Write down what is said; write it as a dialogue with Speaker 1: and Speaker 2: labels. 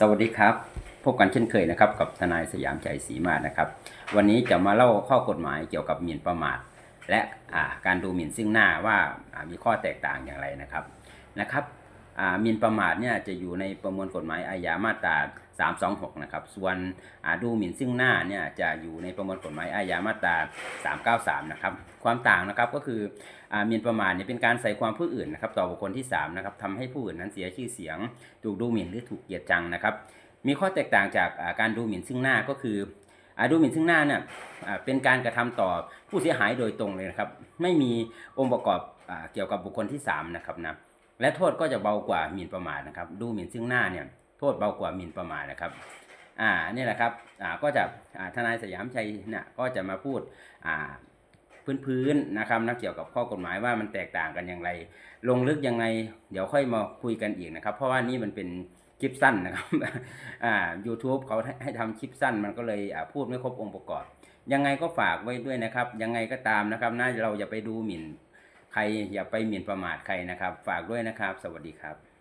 Speaker 1: สวัสดีครับ พบกันเช่นเคยนะครับ กับทนายสยามใจศรีมาศนะครับ วันนี้จะมาเล่าข้อกฎหมายเกี่ยวกับหมิ่นประมาท และาการดูหมิ่นซึ่งหน้าว่ามีข้อแตกต่างอย่างไรนะครับนะครับหมิ่นประมาทเนี่ยจะอยู่ในประมวลกฎหมายอาญามาตรา 326 นะครับ ส่วนดูหมิ่นซึ่งหน้าเนี่ยจะอยู่ในประมวลกฎหมายอาญามาตรา 393 นะครับ ความต่างนะครับก็คือหมิ่นประมาทเนี่ยเป็นการใส่ความผู้อื่นนะครับต่อบุคคลที่3นะครับทำให้ผู้อื่นนั้นเสียชื่อเสียง ถูกดูหมิ่นหรือถูกเหยียดจังนะครับ มีข้อแตกต่างจากอาการดูหมิ่นซึ่งหน้าก็คืออดูหมิ่นซึ่งหน้าเนี่ยเป็นการกระทำต่อผู้เสียหายโดยตรงเลยนะครับ ไม่มีองค์ประกอบเกี่ยวกับบุคคลที่3นะครับนะและโทษก็จะเบากว่าหมิ่นประมาทนะครับ ดูหมิ่นซึ่งหน้าเนี่ย โทษเบากว่าหมิ่นประมาทนะครับอ่านี่แหละครับอ่าก็จะอ่าทนายสยามชัยเนี่ยก็จะมาพูดอ่าพื้นๆนะครับนะเกี่ยวกับข้อกฎหมายว่ามันแตกต่างกันอย่างไร ลงลึกยังไง เดี๋ยวค่อยมาคุยกันอีกนะครับ เพราะว่านี่มันเป็นคลิปสั้นนะครับอ่า YouTube เขาให้ให้ทำคลิปสั้นมันก็เลยอ่าพูดไม่ครบองค์ประกอบ ยังไงก็ฝากไว้ด้วยนะครับ ยังไงก็ตามนะครับนะเราอย่าไปดูหมิ่น ใครอย่าไปหมิ่นประมาทใครนะครับ ฝากด้วยนะครับ สวัสดีครับ